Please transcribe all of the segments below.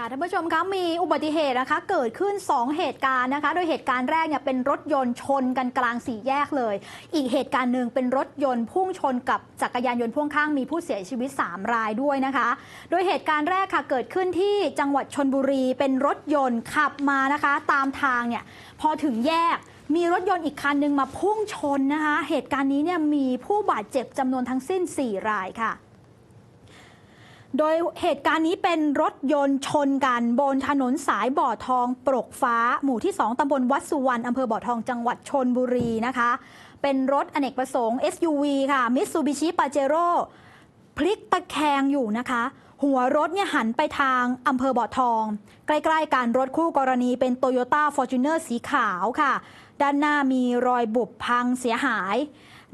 ค่ะท่านผู้ชมคะมีอุบัติเหตุนะคะเกิดขึ้น 2 เหตุการณ์นะคะ โดยเหตุการณ์แรกเนี่ยเป็นรถยนต์ชนกันกลางสี่แยกเลย อีกเหตุการณ์หนึ่งเป็นรถยนต์พุ่งชนกับจักรยานยนต์พ่วงข้างมีผู้เสียชีวิต 3 รายด้วยนะคะ โดยเหตุการณ์แรกค่ะเกิดขึ้นที่จังหวัดชนบุรีเป็นรถยนต์ขับมานะคะ ตามทางเนี่ยพอถึงแยกมีรถยนต์อีกคันหนึ่งมาพุ่งชนนะคะ เหตุการณ์นี้เนี่ยมีผู้บาดเจ็บจำนวนทั้งสิ้น 4 รายค่ะ โดยเหตุการณ์นี้เป็นรถยนต์ชนกัน บนถนนสายบ่อทองปรกฟ้า หมู่ที่ 2 ตำบลวัดสุวรรณอำเภอบ่อทองจังหวัดชนบุรีนะคะ เป็นรถอเนกประสงค์ SUV ค่ะ Mitsubishi Pajero พลิกตะแคงอยู่นะคะ หัวรถเนี่ยหันไปทางอำเภอบ่อทอง ใกล้ๆกันรถคู่กรณีเป็น Toyota Fortuner สีขาวค่ะ ด้านหน้ามีรอยบุบพังเสียหาย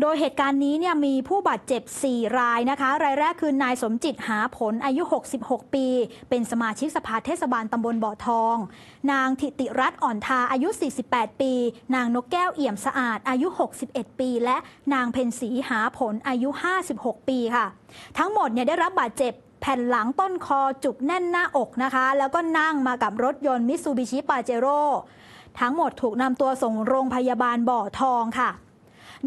โดยเหตุการณ์นี้เนี่ยมีผู้บาดเจ็บ 4 รายนะคะ รายแรกคือนายสมจิตหาผลอายุ 66 ปี เป็นสมาชิกสภาเทศบาลตำบลบ่อทอง นางธิติรัตน์อ่อนทาอายุ 48 ปี นางนกแก้วเอี่ยมสะอาดอายุ 61 ปี และนางเพ็ญศรีหาผลอายุ 56 ปีค่ะ ทั้งหมดเนี่ยได้รับบาดเจ็บแผ่นหลังต้นคอจุกแน่นหน้าอกนะคะ แล้วก็นั่งมากับรถยนต์มิตซูบิชิปาเจโร่ทั้งหมดถูกนำตัวส่งโรงพยาบาลบ่อทองค่ะ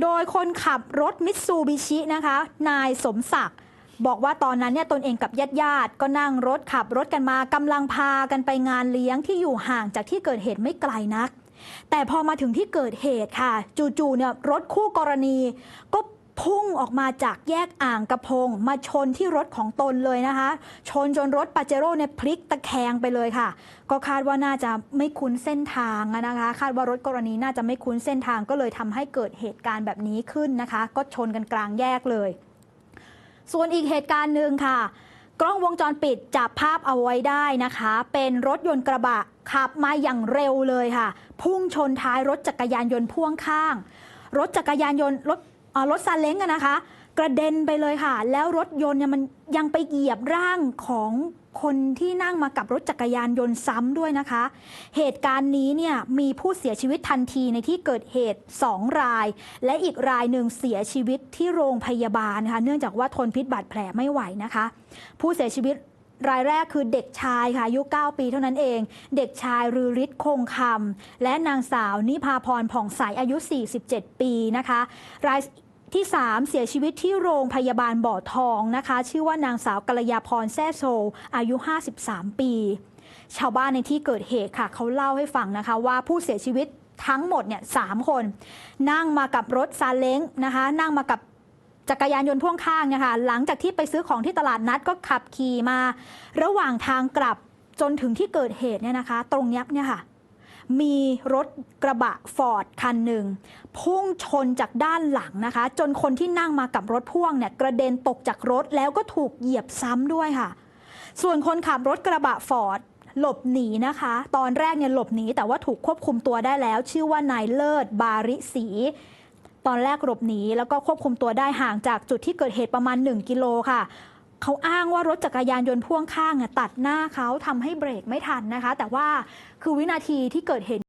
โดยคนขับรถมิตซูบิชินะคะ นายสมศักดิ์บอกว่าตอนนั้นเนี่ยตนเองกับญาติญาติๆก็นั่งรถขับรถกันมากำลังพากันไปงานเลี้ยงที่อยู่ห่างจากที่เกิดเหตุไม่ไกลนัก แต่พอมาถึงที่เกิดเหตุค่ะ จู่ๆเนี่ยรถคู่กรณีก็ พุ่งออกมาจากแยกอ่างกระพง มาชนที่รถของตนเลยนะคะ ชนจนรถปาเจโร่เนี่ยพลิกตะแคงไปเลยค่ะ ก็คาดว่าน่าจะไม่คุ้นเส้นทางนะคะ คาดว่ารถกรณีน่าจะไม่คุ้นเส้นทางก็เลยทำให้เกิดเหตุการณ์แบบนี้ขึ้นนะคะ ก็ชนกันกลางแยกเลย ส่วนอีกเหตุการณ์หนึ่งค่ะ กล้องวงจรปิดจับภาพเอาไว้ได้นะคะ เป็นรถยนต์กระบะขับมาอย่างเร็วเลยค่ะ พุ่งชนท้ายรถจักรยานยนต์พ่วงข้าง รถจักรยานยนต์รถ รถซาเล้งอะนะคะ กระเด็นไปเลยค่ะ แล้วรถยนต์เนี่ยมันยังไปเหยียบร่างของคนที่นั่งมากับรถจักรยานยนต์ซ้ำด้วยนะคะ เหตุการณ์นี้เนี่ยมีผู้เสียชีวิตทันทีในที่เกิดเหตุ 2 ราย และอีกรายหนึ่งเสียชีวิตที่โรงพยาบาลนะคะเนื่องจากว่าทนพิษบาดแผลไม่ไหวนะคะ ผู้เสียชีวิตรายแรกคือเด็กชายค่ะอายุ 9 ปีเท่านั้นเอง เด็กชายรือฤทธิ์คงคำและนางสาวนิพาพรผ่องใสอายุ 47 ปีนะคะ ราย ที่ 3 เสียชีวิตที่โรงพยาบาลบ่อทองนะคะ ชื่อว่านางสาวกัลยาพรแซ่โซ อายุ 53 ปี ชาวบ้านในที่เกิดเหตุค่ะ เขาเล่าให้ฟังนะคะว่าผู้เสียชีวิตทั้งหมดเนี่ยสามคน นั่งมากับรถซาเล้งนะคะ นั่งมากับจักรยานยนต์พ่วงข้างนี่ยค่ะหลังจากที่ไปซื้อของที่ตลาดนัดก็ขับขี่มา ระหว่างทางกลับจนถึงที่เกิดเหตุเนี่ยนะคะ ตรงเนี้ยเนี่ยค่ะ มีรถกระบะฟอร์ดคันหนึ่งพุ่งชนจากด้านหลังนะคะ จนคนที่นั่งมากับรถพ่วงเนี่ยกระเด็นตกจากรถแล้วก็ถูกเหยียบซ้ำด้วยค่ะ ส่วนคนขับรถกระบะฟอร์ดหลบหนีนะคะ ตอนแรกเนี่ยหลบหนีแต่ว่าถูกควบคุมตัวได้แล้ว ชื่อว่านายเลิศบาริศีตอนแรกหลบหนีแล้วก็ควบคุมตัวได้ห่างจากจุดที่เกิดเหตุประมาณ 1 กิโลค่ะ เขาอ้างว่ารถจักรยานยนต์พ่วงข้างตัดหน้าเขาทำให้เบรกไม่ทันนะคะ แต่ว่าคือวินาทีที่เกิดเหตุ